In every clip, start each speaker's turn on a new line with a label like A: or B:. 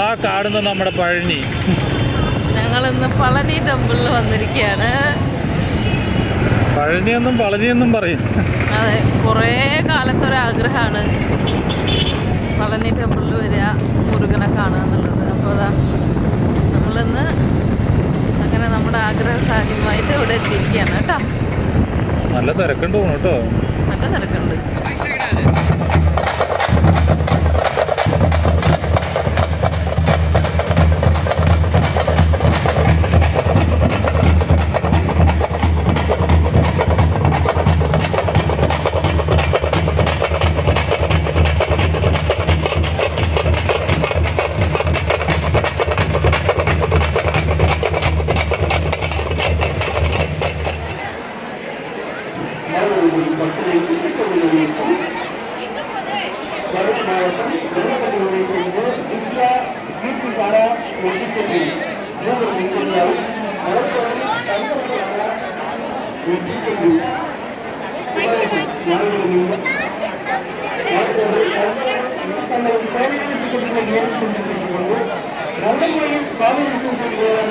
A: ദാ കാണുന്ന നമ്മുടെ പഴനി.
B: ഞങ്ങൾ ഇന്ന് പളനി ടെമ്പിളിൽ വന്നിരിക്കുകയാണ്.
A: പഴനിയെന്നും പളനിയെന്നും പറയും.
B: അതെ കുറേ കാലത്തെ ഒരു ആഗ്രഹമാണ് പളനി ടെമ്പിളിൽ വരിക മുരുകനെ കാണുക എന്നുള്ളത്. അപ്പോൾ അതാ നമ്മളിന്ന് അങ്ങനെ നമ്മുടെ ആഗ്രഹ സാധ്യമായിട്ട് ഇവിടെ എത്തിയിരിക്കുകയാണ് കേട്ടോ.
A: നല്ല തിരക്കുണ്ട് തോന്നുന്നു കേട്ടോ.
B: നല്ല തിരക്കുണ്ട്.
A: மாணவர்கள் மக்களை சிந்திக்க நினைக்கும் கரூர் மாவட்டம் வெள்ளப்பட்டியை செய்து
C: இந்தியா வீட்டுக்காரா வெற்றிக்கொண்டு மூவர் வெங்கய்யாவும் வெற்றிக்கொண்டு மாணவர்கள் தங்களது நல்ல முறையில் பாதுகாப்பு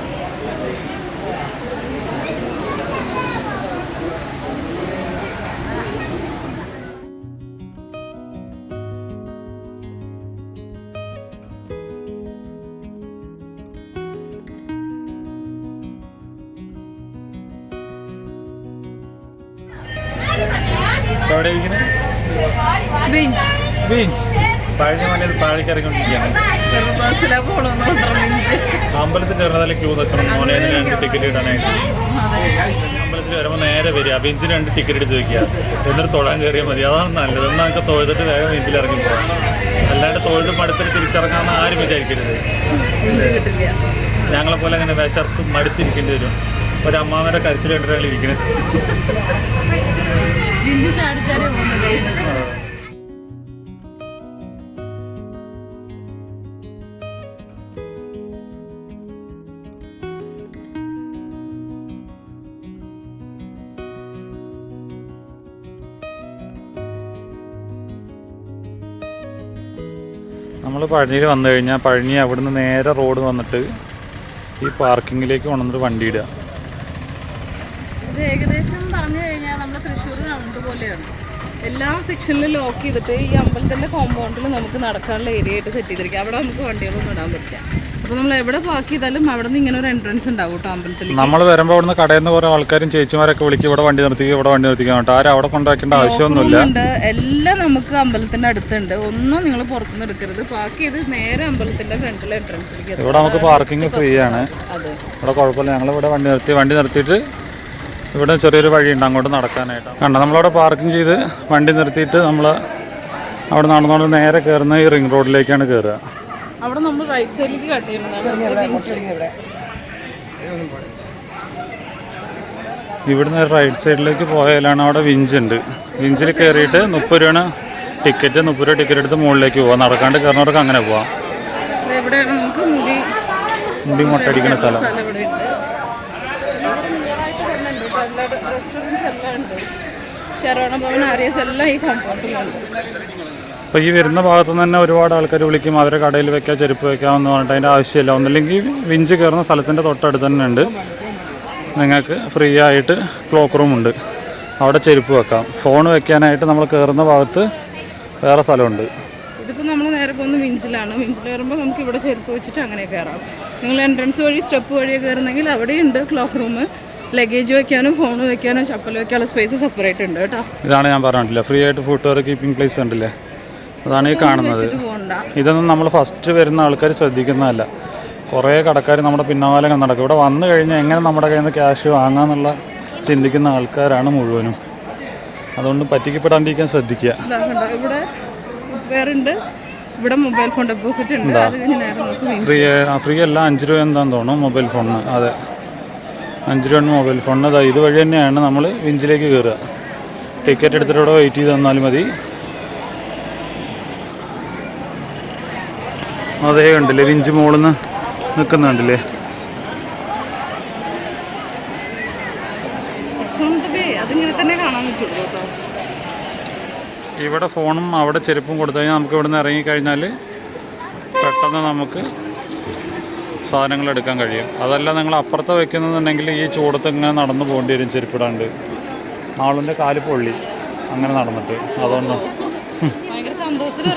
A: എവിടെ ഇരിക്കുന്നത്? ബീഞ്ച് പഴനി മലയിൽ താഴേക്ക് ഇറങ്ങിക്കൊണ്ടിരിക്കുകയാണ്. അമ്പലത്തിൽ കയറുന്നതിൽ ക്യൂ നിൽക്കണം മോനെ രണ്ട് ടിക്കറ്റ് ഇടാനായിട്ട്. അമ്പലത്തിൽ വരുമ്പോൾ നേരെ വരിക. ബീച്ചിന് രണ്ട് ടിക്കറ്റ് എടുത്ത് വെക്കുക. എന്നിട്ട് തൊഴാൻ കയറിയാൽ മതി. അതാണ് നല്ലത്. എന്നാൽ നമുക്ക് തൊഴുതിട്ട് വേഗം ബീച്ചിൽ ഇറങ്ങി പോകാം അല്ലാണ്ട് തൊഴുത് മടുത്തിട്ട് തിരിച്ചിറങ്ങാമെന്ന് ആരും വിചാരിക്കരുത്. ഞങ്ങളെ പോലെ അങ്ങനെ വിശർത്ത് മടുത്തിരിക്കേണ്ടി വരും. ഒരു അമ്മാവന്റെ കരച്ചിൽ കണ്ടിട്ടാണ് ഇരിക്കുന്നത്.
B: ബിന്ദു ചാടി ചാടി പോകുന്നു ഗൈസ്
A: നമ്മൾ പഴനിയിൽ വന്നു കഴിഞ്ഞാൽ പഴനി അവിടുന്ന് നേരെ റോഡ് വന്നിട്ട് ഈ പാർക്കിങ്ങിലേക്ക് കൊണ്ടുവന്നിട്ട് വണ്ടി ഇടുക.
B: ഇത് ഏകദേശം പറഞ്ഞു കഴിഞ്ഞാൽ നമ്മൾ തൃശ്ശൂർ റൗണ്ട് പോലെയാണ് എല്ലാ സെക്ഷനിലും ലോക്ക് ചെയ്തിട്ട് ഈ അമ്പലത്തിന്റെ കോമ്പൗണ്ടിൽ നമുക്ക് നടക്കാനുള്ള ഏരിയ ആയിട്ട് സെറ്റ് ചെയ്തിരിക്കുക. അവിടെ നമുക്ക് വണ്ടികളൊന്നും ഇടാൻ പറ്റില്ല. അപ്പോൾ നമ്മൾ എവിടെ പാർക്ക് ചെയ്താലും അവിടെ നിന്ന് ഇങ്ങനെ ഒരു എൻട്രൻസ് ഉണ്ടാവും കേട്ടോ അമ്പലത്തിൽ
A: നമ്മൾ വരുമ്പോൾ അവിടുന്ന് കടയിൽ നിന്ന് കുറേ ആൾക്കാരും ചേച്ചിമാരൊക്കെ വിളിക്കും ഇവിടെ വണ്ടി നിർത്തിക്കുക ഇവിടെ വണ്ടി നിർത്തിക്കാൻ കേട്ടോ ആരും അവിടെ കൊണ്ടാക്കേണ്ട ആവശ്യമൊന്നുമില്ല.
B: എല്ലാം നമുക്ക് അമ്പലത്തിന്റെ അടുത്തുണ്ട്. ഒന്നും നിങ്ങൾ പുറത്തുനിന്ന് എടുക്കരുത്. പാർക്ക് ചെയ്ത് നേരെ അമ്പലത്തിന്റെ ഫ്രണ്ടിലെ എൻട്രൻസിലേക്ക്
A: ഇവിടെ നമുക്ക് പാർക്കിംഗ് ഫ്രീ ആണ്. ഇവിടെ കുഴപ്പമില്ല. ഞങ്ങൾ ഇവിടെ വണ്ടി നിർത്തി വണ്ടി നിർത്തിയിട്ട് ഇവിടെ ചെറിയൊരു വഴിയുണ്ട് അങ്ങോട്ട് നടക്കാനായിട്ട്. കണ്ട നമ്മളവിടെ പാർക്കിംഗ് ചെയ്ത് വണ്ടി നിർത്തിയിട്ട് നമ്മൾ അവിടെ നടന്നുകൊണ്ട് നേരെ കയറുന്ന ഈ റിംഗ് റോഡിലേക്കാണ് കയറുക
B: അവിടെ നമ്മൾ റൈറ്റ് സൈഡിലേക്ക് കട്ട്
A: ഇവിടുന്ന് റൈറ്റ് സൈഡിലേക്ക് പോയാലാണ് അവിടെ വിഞ്ച് ഉണ്ട്. വിഞ്ചിൽ കയറിയിട്ട് മുപ്പത് രൂപയാണ് ടിക്കറ്റ് മുപ്പത് രൂപ ടിക്കറ്റ് എടുത്ത് മുകളിലേക്ക് പോവാം. നടക്കാണ്ട് കയറുന്നവർക്ക് അങ്ങനെ പോവാം.
B: മുടി
A: മുട്ടടിക്കുന്ന സ്ഥലം.
B: റെസ്റ്റോറന്റ്സ് എല്ലാം ഉണ്ട്. ശരവണ ഭവൻ ആര്യസ് എല്ലാം ഈ കോമ്പൗണ്ടിലുണ്ട്
A: അപ്പോൾ ഈ വരുന്ന ഭാഗത്തു നിന്ന് തന്നെ ഒരുപാട് ആൾക്കാർ വിളിക്കും അവരെ കടയിൽ വെക്കാം ചെരുപ്പ് വെക്കാം എന്ന് പറഞ്ഞിട്ട് അതിന്റെ ആവശ്യമില്ല. ഒന്നില്ലെങ്കിൽ വിഞ്ച് കയറുന്ന സ്ഥലത്തിന്റെ തൊട്ടടുത്ത് തന്നെ ഉണ്ട്. നിങ്ങൾക്ക് ഫ്രീ ആയിട്ട് ക്ലോക്ക് റൂം ഉണ്ട്. അവിടെ ചെരുപ്പ് വെക്കാം. ഫോൺ വെക്കാനായിട്ട് നമ്മൾ കയറുന്ന ഭാഗത്ത് വേറെ സ്ഥലമുണ്ട്.
B: ഇതിപ്പോൾ നമ്മൾ നേരെ പോകുന്ന വിഞ്ചിലാണ്. വിഞ്ചിൽ കയറുമ്പോൾ നമുക്ക് ഇവിടെ ചെരുപ്പ് വെച്ചിട്ട് അങ്ങനെ കയറാം. നിങ്ങൾ എൻട്രൻസ് വഴി സ്റ്റെപ്പ് വഴി കയറുന്നെങ്കിൽ അവിടെയുണ്ട് ക്ലോക്ക് റൂം ലഗേജ് വെക്കാനും ഫോൺ വെക്കാനും ചപ്പൽ വെക്കാനുള്ള സ്പേസ് സെപ്പറേറ്റ് ഉണ്ട് കേട്ടോ.
A: ഇതാണ് ഞാൻ പറഞ്ഞിട്ടില്ല ഫ്രീ ആയിട്ട് ഫുഡ് വെയർ കീപ്പിംഗ് പ്ലേസ് ഉണ്ടല്ലേ അതാണ് ഈ കാണുന്നത്. ഇതൊന്നും നമ്മൾ ഫസ്റ്റ് വരുന്ന ആൾക്കാർ ശ്രദ്ധിക്കുന്നതല്ല. കുറേ കടക്കാർ നമ്മുടെ പിന്നാലെ നടക്കും. ഇവിടെ വന്നു കഴിഞ്ഞാൽ എങ്ങനെ നമ്മുടെ കയ്യിൽ നിന്ന് ക്യാഷ് വാങ്ങാമെന്നുള്ള ചിന്തിക്കുന്ന ആൾക്കാരാണ് മുഴുവനും. അതുകൊണ്ട് പറ്റിക്കപ്പെടാണ്ടിരിക്കാൻ ശ്രദ്ധിക്കുക.
B: ഇവിടെ വേറുണ്ട് ഇവിടെ മൊബൈൽ ഫോൺ ഡെപ്പോസിറ്റ് ഉണ്ട്.
A: ഫ്രീ ഫ്രീ അല്ല അഞ്ച് രൂപ എന്താന്ന് തോന്നുന്നു മൊബൈൽ ഫോണിന്. അതെ. അഞ്ച് രൂപ മൊബൈൽ ഫോണിന് അതാ ഇതുവഴി തന്നെയാണ് നമ്മൾ വിഞ്ചിലേക്ക് കയറുക ടിക്കറ്റ് എടുത്തിട്ട് ഇവിടെ വെയിറ്റ് ചെയ്ത് തന്നാലും മതി. അതേ ഉണ്ടല്ലേ വിഞ്ച് മുകളിൽ നിന്ന് നിൽക്കുന്നുണ്ടല്ലേ? ഇവിടെ ഫോണും അവിടെ ചെരുപ്പും കൊടുത്തു കഴിഞ്ഞാൽ നമുക്ക് ഇവിടെ നിന്ന് ഇറങ്ങിക്കഴിഞ്ഞാൽ പെട്ടെന്ന് നമുക്ക് സാധനങ്ങൾ എടുക്കാൻ കഴിയും. അതല്ല നിങ്ങൾ അപ്പുറത്ത് വെക്കുന്നുണ്ടെങ്കിൽ ഈ ചൂടത്ത് ഇങ്ങനെ നടന്നു പോകേണ്ടി വരും ചെരുപ്പിടാണ്ട്. ആളിന്റെ കാൽ പൊള്ളി. അങ്ങനെ നടന്നിട്ട്.
B: ഭയങ്കര സന്തോഷത്തിൽ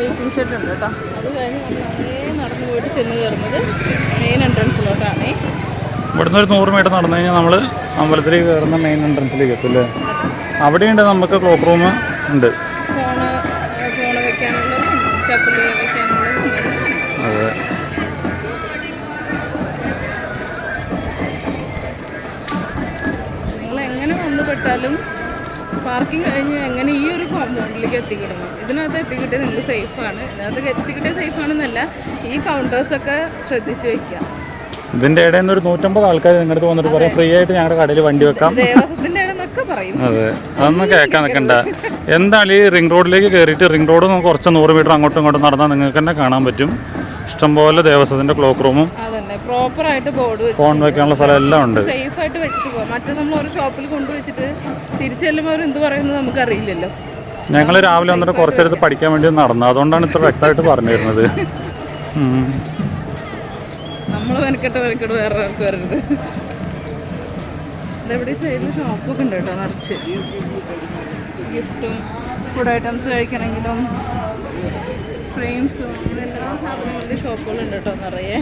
B: വെയിറ്റിംഗ് ഷെഡ് ഉണ്ട് കേട്ടോ. അത് കഴിഞ്ഞ് നമ്മൾ നടന്നു പോയിട്ട് ചെന്ന് കയറുന്നത് മെയിൻ എൻട്രൻസിലോട്ടാണ്
A: ഇവിടുന്ന് ഒരു നൂറ് മീറ്റർ നടന്നു കഴിഞ്ഞാൽ നമ്മൾ അമ്പലത്തിലേക്ക് കയറുന്ന മെയിൻ എൻട്രൻസിലേക്ക് എത്തും അല്ലേ? അവിടെയുണ്ട് നമുക്ക് ക്ലോക്ക് റൂം ഉണ്ട്.
B: ഫോണ് ഫോണ് വെക്കാനുള്ളതും ചപ്പൽ വെക്കാനുള്ളതും.
A: അതെ.
B: നിങ്ങൾ എങ്ങനെ വന്നു പെട്ടാലും പാർക്കിംഗ് കഴിഞ്ഞ് എങ്ങനെ ഈ ഒരു കോമ്പൗണ്ടിലേക്ക് എത്തിക്കിടണം. ഇതിനകത്ത് എത്തിക്കിട്ടിയത് നിങ്ങൾ സേഫാണ് ഇതിനകത്ത് എത്തിക്കിട്ടിയ സേഫാണെന്നല്ല ഈ കൗണ്ടേഴ്സൊക്കെ ശ്രദ്ധിച്ചു വെക്കുക.
A: ഇതിന്റെ ഇടയിൽ നിന്ന് ഒരു നൂറ്റമ്പത് ആൾക്കാർ നിങ്ങളുടെ വന്നിട്ട് പറയാം ഫ്രീ ആയിട്ട് ഞങ്ങളുടെ കടയിൽ വണ്ടി വെക്കാം.
B: ഇടന്നൊക്കെ പറയും.
A: അതെ. അതൊന്നും കേൾക്കാൻ നിൽക്കണ്ട. എന്താണ് ഈ റിംഗ് റോഡിലേക്ക് കയറിയിട്ട് റിംഗ് റോഡ് നമുക്ക് കുറച്ച് നൂറ് മീറ്റർ അങ്ങോട്ടും ഇങ്ങോട്ടും നടന്നാൽ നിങ്ങൾക്ക് തന്നെ കാണാൻ പറ്റും. ഇഷ്ടംപോലെ ദേവസ്വത്തിന്റെ ക്ലോക്ക് റൂമും.
B: അതന്നെ പ്രോപ്പറായിട്ട് ബോർഡ്
A: ഫോൺ വെക്കാനുള്ള സ്ഥലം എല്ലാം ഉണ്ട്.
B: സേഫ് ആയിട്ട് വെച്ചിട്ട് പോകാം മറ്റേ നമ്മൾ ഒരു ഷോപ്പിൽ കൊണ്ടുവച്ചിട്ട് തിരിച്ചു ചെല്ലുമ്പോൾ അവർ എന്ത് പറയുന്നത് നമുക്കറിയില്ലല്ലോ.
A: ഞങ്ങൾ രാവിലെ വന്നിട്ട് കുറച്ചെടുത്ത് പഠിക്കാൻ വേണ്ടി നടന്നു. അതുകൊണ്ടാണ് ഇത്ര വ്യക്തമായിട്ട് പറഞ്ഞു തരുന്നത്
B: നമ്മൾ മെനക്കെട്ട് മെനക്കെട്ട് വേറെ ആൾക്ക് വരരുത്. ഇതെവിടെ സൈഡിൽ ഷോപ്പൊക്കെ ഉണ്ട് കേട്ടോ നിറച്ച്. ഗിഫ്റ്റും ഫുഡ് ഐറ്റംസ് കഴിക്കണമെങ്കിലും ഫ്രെയിംസും അങ്ങനെ എല്ലാ സാധനങ്ങളുടെ ഷോപ്പുകളുണ്ട് കേട്ടോ നിറയെ.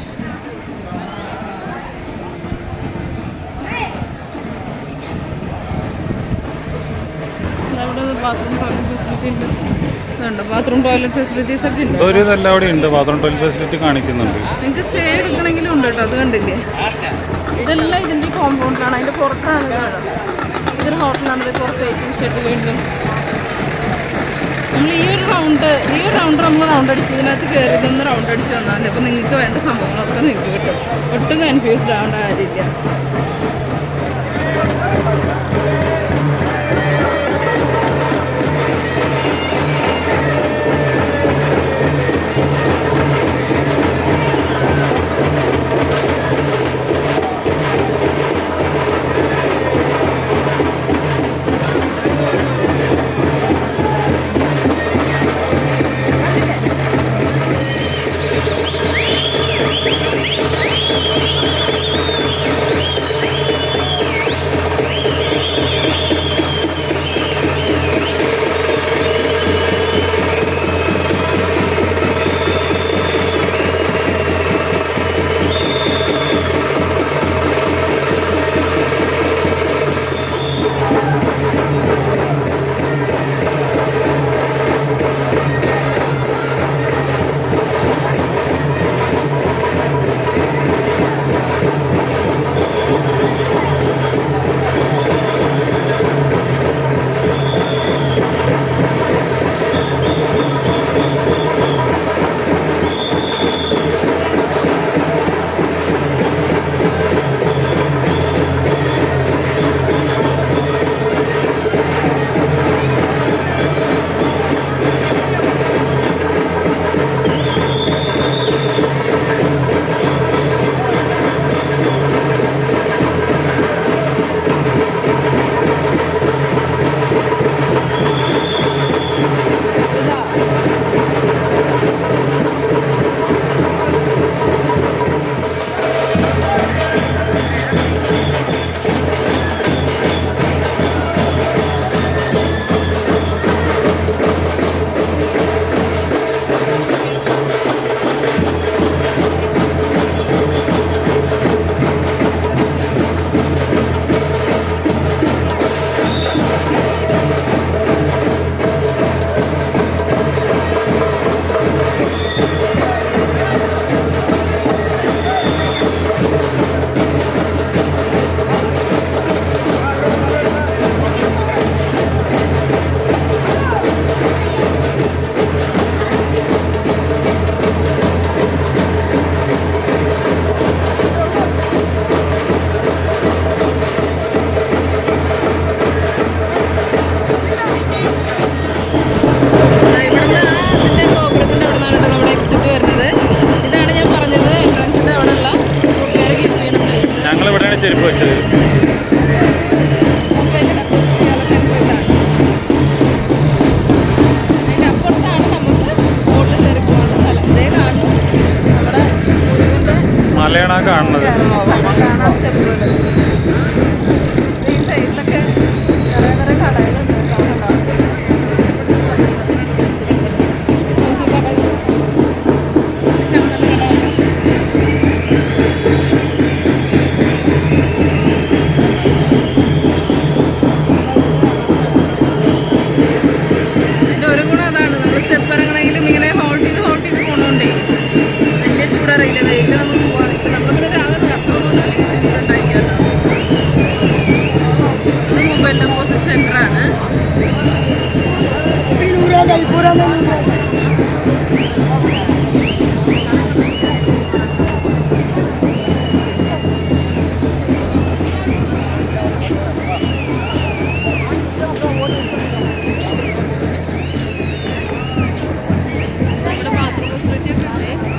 B: അവിടെ ബാത്റൂം ടോയ്ലറ്റ് ഫെസിലിറ്റി ഉണ്ട്. ഇതുണ്ട്? ബാത്റൂം ടോയ്ലറ്റ് ഫെസിലിറ്റീസ് ഒക്കെ ഉണ്ട്.
A: ഒരു ഇതെല്ലാം അവിടെ ഉണ്ട്. ബാത്റൂം ടോയ്ലറ്റ് ഫെസിലിറ്റി കാണിക്കുന്നുണ്ട്.
B: നിങ്ങൾക്ക് സ്റ്റേ എടുക്കണമെങ്കിലും ഉണ്ട് കേട്ടോ. അത് കണ്ടില്ലേ? ഇതെല്ലാം ഇതിന്റെ കോമ്പൗണ്ടിലാണ് അതിന്റെ പുറത്താണ് ഇതൊരു ഹോട്ടലാണ് ഇത് പുറത്ത് വെയിറ്റിംഗ് ഷെഡ് വീണ്ടും നമ്മൾ ഈ ഒരു റൗണ്ട് ഈ ഒരു റൗണ്ട് നമ്മൾ റൗണ്ട് അടിച്ച് ഇതിനകത്ത് കയറി ഇതൊന്ന് റൗണ്ട് അടിച്ച് വന്നാൽ അപ്പോൾ നിങ്ങൾക്ക് വേണ്ട സംഭവങ്ങളൊക്കെ നിങ്ങൾക്ക് കിട്ടും. ഒട്ടും കൺഫ്യൂസ്ഡ് ആവേണ്ട കാര്യമില്ല.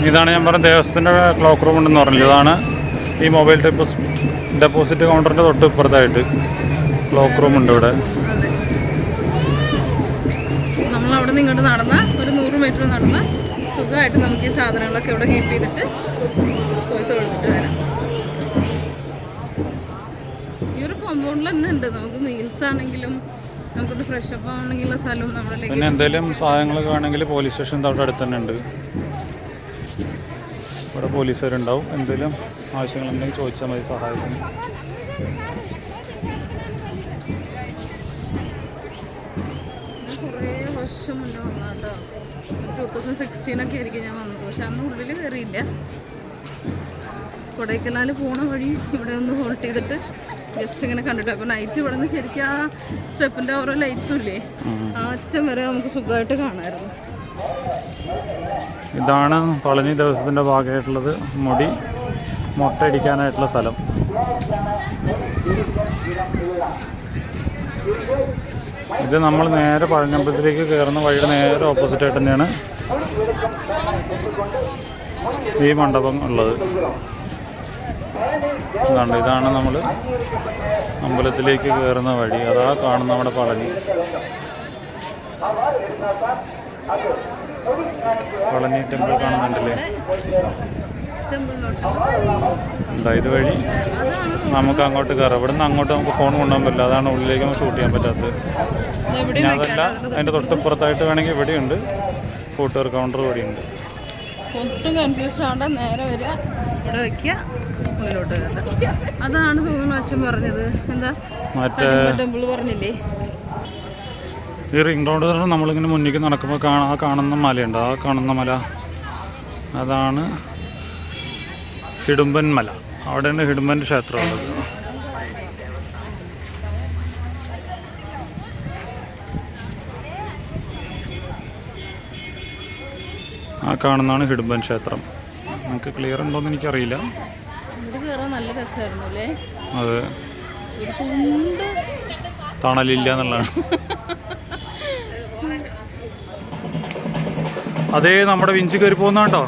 A: ഇതാണ് ഞാൻ പറഞ്ഞ ദേവസ്വത്തിന്റെ ക്ലോക്ക് റൂം ഉണ്ടെന്ന് പറഞ്ഞില്ല? ഇതാണ് ഈ മൊബൈൽ ഡെപ്പോസിറ്റ് ഡെപ്പോസിറ്റ് കൗണ്ടറിന്റെ തൊട്ട് ഇപ്പുറത്തായിട്ട് ക്ലോക്ക് റൂം ഉണ്ട് ഇവിടെ.
B: നമ്മൾ അവിടെ നിന്ന് ഇങ്ങോട്ട് നടന്ന ഒരു നൂറ് മീറ്റർ നടന്ന സുഖമായിട്ട് നമുക്ക് ഈ സാധനങ്ങളൊക്കെ ഇവിടെ കീപ്പ് ചെയ്തിട്ട് പോയി തൊഴുതിട്ട് വരാം. ഈ ഒരു കോമ്പൗണ്ടിൽ തന്നെ ഉണ്ട്. നമുക്ക് മീൽസ് ആണെങ്കിലും നമുക്കൊന്ന് ഫ്രഷ് അപ്പ് ആണെങ്കിലുള്ള സ്ഥലവും നമ്മുടെ
A: പിന്നെ എന്തെങ്കിലും സാധനങ്ങളൊക്കെ വേണമെങ്കിൽ പോലീസ് സ്റ്റേഷൻ തൊട്ടടുത്ത് തന്നെ ഉണ്ട്. ഇവിടെ പോലീസുകാരുണ്ടാവും. എന്തെങ്കിലും ആവശ്യങ്ങളുണ്ടെങ്കിൽ ചോദിച്ചാൽ മതി സഹായിക്കും.
B: വർഷം മുന്നേ വന്നാട്ടോ ടൂ തൗസൻഡ് സിക്സ്റ്റീനൊക്കെ ആയിരിക്കും ഞാൻ വന്നത്. പക്ഷെ അന്ന് ഉള്ളിൽ കയറിയില്ല കൊടൈക്കനാൽ പോണ വഴി ഇവിടെ ഒന്ന് ഹോൾട്ട് ചെയ്തിട്ട് ജസ്റ്റ് ഇങ്ങനെ കണ്ടിട്ട്. അപ്പോൾ നൈറ്റ് ഇവിടെ നിന്ന് ശരിക്കും ആ സ്റ്റെപ്പിന്റെ ഓരോ ലൈറ്റ്സും ഇല്ലേ ആ അറ്റം വരെ നമുക്ക് സുഖമായിട്ട് കാണാമായിരുന്നു
A: ഇതാണ് പളനി ദിവസത്തിന്റെ ഭാഗമായിട്ടുള്ളത് മുടി മുട്ടയടിക്കാനായിട്ടുള്ള സ്ഥലം. ഇത് നമ്മൾ നേരെ പഴഞ്ഞമ്പലത്തിലേക്ക് കയറുന്ന വഴിയുടെ നേരെ ഓപ്പോസിറ്റ് ആയിട്ട് തന്നെയാണ് ഈ മണ്ഡപം ഉള്ളത്. ഇതാണ് ഇതാണ് നമ്മൾ അമ്പലത്തിലേക്ക് കയറുന്ന വഴി. അതാ കാണുന്ന നമ്മുടെ പളനി. പളനി ടെമ്പിൾ കാണുന്നുണ്ടല്ലേ? എന്താ ഇത് വഴി നമുക്ക് അങ്ങോട്ട് കയറാം ഇവിടെ നിന്ന് അങ്ങോട്ട് നമുക്ക് ഫോൺ കൊണ്ടുപോകാൻ പറ്റില്ല. അതാണ് ഉള്ളിലേക്ക് നമുക്ക് ഷൂട്ട് ചെയ്യാൻ പറ്റാത്തത്. പിന്നെ അതല്ല അതിന്റെ തൊട്ടപ്പുറത്തായിട്ട് വേണമെങ്കിൽ ഇവിടെയുണ്ട്. കൂട്ടുകാർ കൗണ്ടർ ഇവിടെയുണ്ട്.
B: ഒട്ടും കൺഫ്യൂസ്ഡ് ആവണ്ട. നേരെ വരിക. ഇവിടെ വെക്കുക. ഉള്ളിലോട്ട് കയറുക അതാണ് തോന്നുന്നു അച്ഛൻ പറഞ്ഞത്. എന്താ?
A: മറ്റേ
B: ടെമ്പിൾ പറഞ്ഞില്ലേ?
A: ഈ റിംഗ് റോഡ് തന്നെ നമ്മളിങ്ങനെ മുന്നിലേക്ക് നടക്കുമ്പോൾ കാണാ ആ കാണുന്ന മലയുണ്ട് ആ കാണുന്ന മല. അതാണ് ഹിഡുമ്പൻ മല. അവിടെയാണ് ഹിഡുമ്പൻ ക്ഷേത്രം ഉള്ളത് ആ കാണുന്നതാണ് ഹിടുമ്പൻ ക്ഷേത്രം. നമുക്ക് ക്ലിയർ ഉണ്ടോയെന്ന് എനിക്കറിയില്ല.
B: നല്ല രസമായിരുന്നു
A: അതെ. തണലില്ല എന്നുള്ളതാണ്. അതേ നമ്മുടെ വിഞ്ചി കയറി പോകുന്ന കേട്ടോ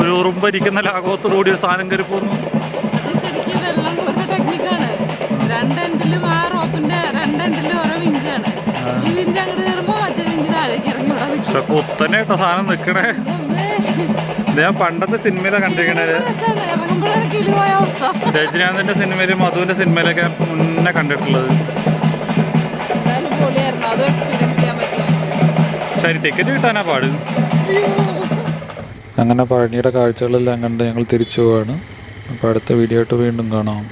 A: ഒരു ഉറുമ്പരിക്കുന്ന ലാഘവത്തോടു കൂടി ഒരു സാധനം കയറി പോകുന്നു.
B: കുത്തനെട്ടോ ആ റോപ്പിന്റെ ഓരോ വിഞ്ചാണ്. ഈ വിഞ്ച് അങ്ങോട്ട് കയറുമ്പോ മറ്റേ വിഞ്ച് താഴേക്ക് ഇറങ്ങി ഇവിടെ നിൽക്കും
A: പക്ഷെ കുത്തനെ കേട്ടോ സാധനം നിക്കണേ. ഞാൻ പണ്ടത്തെ സിനിമയിലാണ് കണ്ടിരിക്കണത്. രജനീകാന്തിന്റെ സിനിമയിലും മധുവിന്റെ സിനിമയിലൊക്കെ മുന്നേ കണ്ടിട്ടുള്ളത്.
B: അതും എക്സ്പീരിയൻസ്
A: ശരി കിട്ടാനാ പാട്? അങ്ങനെ പഴനിയുടെ കാഴ്ചകളെല്ലാം കണ്ട് ഞങ്ങൾ തിരിച്ചു പോവാണ്. അപ്പോൾ അടുത്ത വീഡിയോ ആയിട്ട് വീണ്ടും കാണാം.